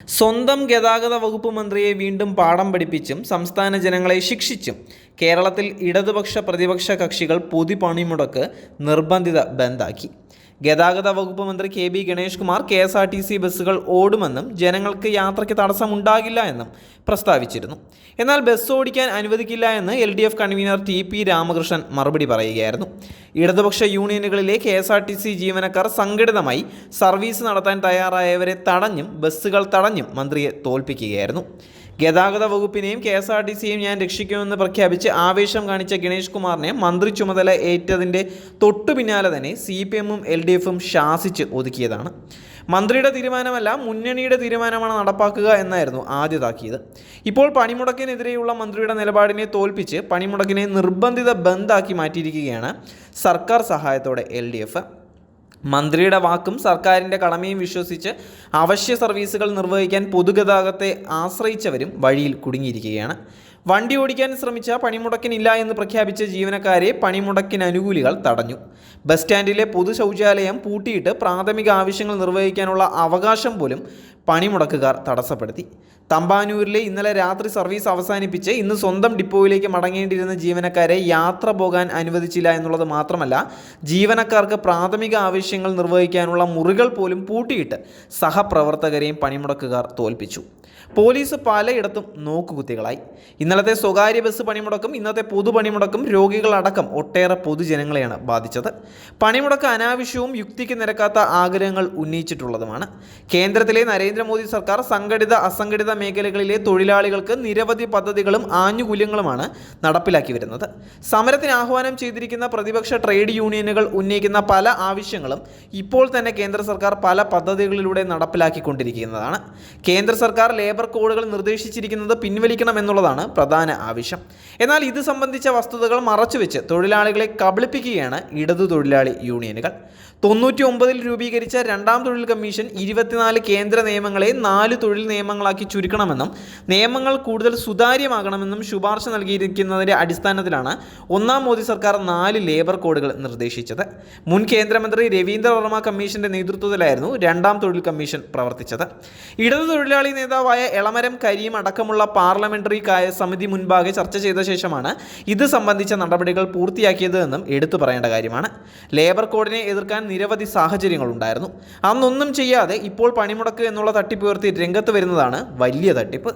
സ്വന്തം ഗതാഗത വകുപ്പ് മന്ത്രിയെ വീണ്ടും പാഠം പഠിപ്പിച്ചും സംസ്ഥാന ജനങ്ങളെ ശിക്ഷിച്ചും കേരളത്തിൽ ഇടതുപക്ഷ പ്രതിപക്ഷ കക്ഷികൾ പൊതുപണിമുടക്ക് നിർബന്ധിത ബന്ദാക്കി ഗതാഗത വകുപ്പ് മന്ത്രി K B Ganesh Kumar K S R T C ബസ്സുകൾ ഓടുമെന്നും ജനങ്ങൾക്ക് യാത്രയ്ക്ക് തടസ്സമുണ്ടാകില്ല എന്നും പ്രസ്താവിച്ചിരുന്നു. എന്നാൽ ബസ് ഓടിക്കാൻ അനുവദിക്കില്ല എന്ന് L D F convener T P Ramakrishnan മറുപടി പറയുകയായിരുന്നു. ഇടതുപക്ഷ യൂണിയനുകളിലെ K S R T C ജീവനക്കാർ സംഘടിതമായി സർവീസ് നടത്താൻ തയ്യാറായവരെ തടഞ്ഞും ബസ്സുകൾ തടഞ്ഞും മന്ത്രിയെ തോൽപ്പിക്കുകയായിരുന്നു. ഗതാഗത വകുപ്പിനെയും കെ എസ് ആർ ടി സിയെയും ഞാൻ രക്ഷിക്കുമെന്ന് പ്രഖ്യാപിച്ച് ആവേശം കാണിച്ച ഗണേഷ് കുമാറിനെ മന്ത്രി ചുമതല ഏറ്റതിന്റെ തൊട്ടു പിന്നാലെ തന്നെ സി പി എമ്മും എൽ ഡി എഫും ശാസിച്ച് ഒതുക്കിയതാണ്. മന്ത്രിയുടെ തീരുമാനമല്ല മുന്നണിയുടെ തീരുമാനമാണ് നടപ്പാക്കുക എന്നായിരുന്നു ആദ്യതാക്കിയത്. ഇപ്പോൾ പണിമുടക്കിനെതിരെയുള്ള മന്ത്രിയുടെ നിലപാടിനെ തോൽപ്പിച്ച് പണിമുടക്കിനെ നിർബന്ധിത ബന്ദാക്കി മാറ്റിയിരിക്കുകയാണ് സർക്കാർ സഹായത്തോടെ എൽ ഡി എഫ്. മന്ത്രിയുടെ വാക്കും സർക്കാരിന്റെ കടമയും വിശ്വസിച്ച് അവശ്യ സർവീസുകൾ നിർവഹിക്കാൻ പൊതുഗതാഗതത്തെ ആശ്രയിച്ചവരും വഴിയിൽ കുടുങ്ങിയിരിക്കുകയാണ്. വണ്ടി ഓടിക്കാൻ ശ്രമിച്ച പണിമുടക്കിനില്ല എന്ന് പ്രഖ്യാപിച്ച ജീവനക്കാരെ പണിമുടക്കിന് അനുകൂലികൾ തടഞ്ഞു. ബസ് സ്റ്റാൻഡിലെ പൊതു ശൗചാലയം പൂട്ടിയിട്ട് പ്രാഥമിക ആവശ്യങ്ങൾ നിർവഹിക്കാനുള്ള അവകാശം പോലും പണിമുടക്കുകാർ തടസ്സപ്പെടുത്തി. തമ്പാനൂരിലെ ഇന്നലെ രാത്രി സർവീസ് അവസാനിപ്പിച്ച് ഇന്ന് സ്വന്തം ഡിപ്പോയിലേക്ക് മടങ്ങേണ്ടിയിരുന്ന ജീവനക്കാരെ യാത്ര പോകാൻ അനുവദിച്ചില്ല എന്നുള്ളത് മാത്രമല്ല ജീവനക്കാർക്ക് പ്രാഥമിക ആവശ്യങ്ങൾ നിർവഹിക്കാനുള്ള മുറികൾ പോലും പൂട്ടിയിട്ട് സഹപ്രവർത്തകരെയും പണിമുടക്കുകാർ തോൽപ്പിച്ചു. പോലീസ് പലയിടത്തും നോക്കുകുത്തികളായി. ഇന്നലത്തെ സ്വകാര്യ ബസ് പണിമുടക്കും ഇന്നത്തെ പൊതുപണിമുടക്കും രോഗികളടക്കം ഒട്ടേറെ പൊതുജനങ്ങളെയാണ് ബാധിച്ചത്. പണിമുടക്ക് അനാവശ്യവും യുക്തിക്ക് നിരക്കാത്ത ആഗ്രഹങ്ങൾ ഉന്നയിച്ചിട്ടുള്ളതുമാണ്. കേന്ദ്രത്തിലെ നരേന്ദ്രമോദി സർക്കാർ സംഘടിത അസംഘടിത മേഖലകളിലെ തൊഴിലാളികൾക്ക് നിരവധി പദ്ധതികളും ആനുകൂല്യങ്ങളുമാണ് നടപ്പിലാക്കി വരുന്നത്. സമരത്തിന് ആഹ്വാനം ചെയ്തിരിക്കുന്ന പ്രതിപക്ഷ ട്രേഡ് യൂണിയനുകൾ ഉന്നയിക്കുന്ന പല ആവശ്യങ്ങളും ഇപ്പോൾ തന്നെ കേന്ദ്ര സർക്കാർ പല പദ്ധതികളിലൂടെ നടപ്പിലാക്കിക്കൊണ്ടിരിക്കുന്നതാണ്. കേന്ദ്ര സർക്കാർ ലേബർ കോഡുകൾ നിർദ്ദേശിച്ചിരിക്കുന്നത് പിൻവലിക്കണമെന്നുള്ളതാണ് പ്രധാന ആവശ്യം. എന്നാൽ ഇത് സംബന്ധിച്ച വസ്തുതകൾ മറച്ചുവെച്ച് തൊഴിലാളികളെ കബളിപ്പിക്കുകയാണ് ഇടതു തൊഴിലാളി യൂണിയനുകൾ. തൊണ്ണൂറ്റി ഒമ്പതിൽ രൂപീകരിച്ച രണ്ടാം തൊഴിൽ കമ്മീഷൻ ഇരുപത്തിനാല് കേന്ദ്ര നിയമങ്ങളെ നാല് തൊഴിൽ നിയമങ്ങളാക്കി ചുരുക്കണമെന്നും നിയമങ്ങൾ കൂടുതൽ സുതാര്യമാകണമെന്നും ശുപാർശ നൽകിയിരിക്കുന്നതിന്റെ അടിസ്ഥാനത്തിലാണ് ഒന്നാം മോദി സർക്കാർ നാല് ലേബർ കോഡുകൾ നിർദ്ദേശിച്ചത്. മുൻ കേന്ദ്രമന്ത്രി രവീന്ദ്ര വർമ്മ കമ്മീഷന്റെ നേതൃത്വത്തിലായിരുന്നു രണ്ടാം തൊഴിൽ കമ്മീഷൻ പ്രവർത്തിച്ചത്. ഇടതു തൊഴിലാളി നേതാവായ എളമരം കരീം അടക്കമുള്ള പാർലമെന്ററി സമിതി മുൻപാകെ ചർച്ച ചെയ്ത ശേഷമാണ് ഇത് സംബന്ധിച്ച നടപടികൾ പൂർത്തിയാക്കിയത് എന്നും എടുത്തു പറയേണ്ട കാര്യമാണ്. ലേബർ കോഡിനെ എതിർക്കാൻ നിരവധി സാഹചര്യങ്ങളുണ്ടായിരുന്നു. അന്നൊന്നും ചെയ്യാതെ ഇപ്പോൾ പണിമുടക്ക് എന്നുള്ള തട്ടിപ്പുയർത്തി രംഗത്ത് വരുന്നതാണ് വലിയ തട്ടിപ്പ്.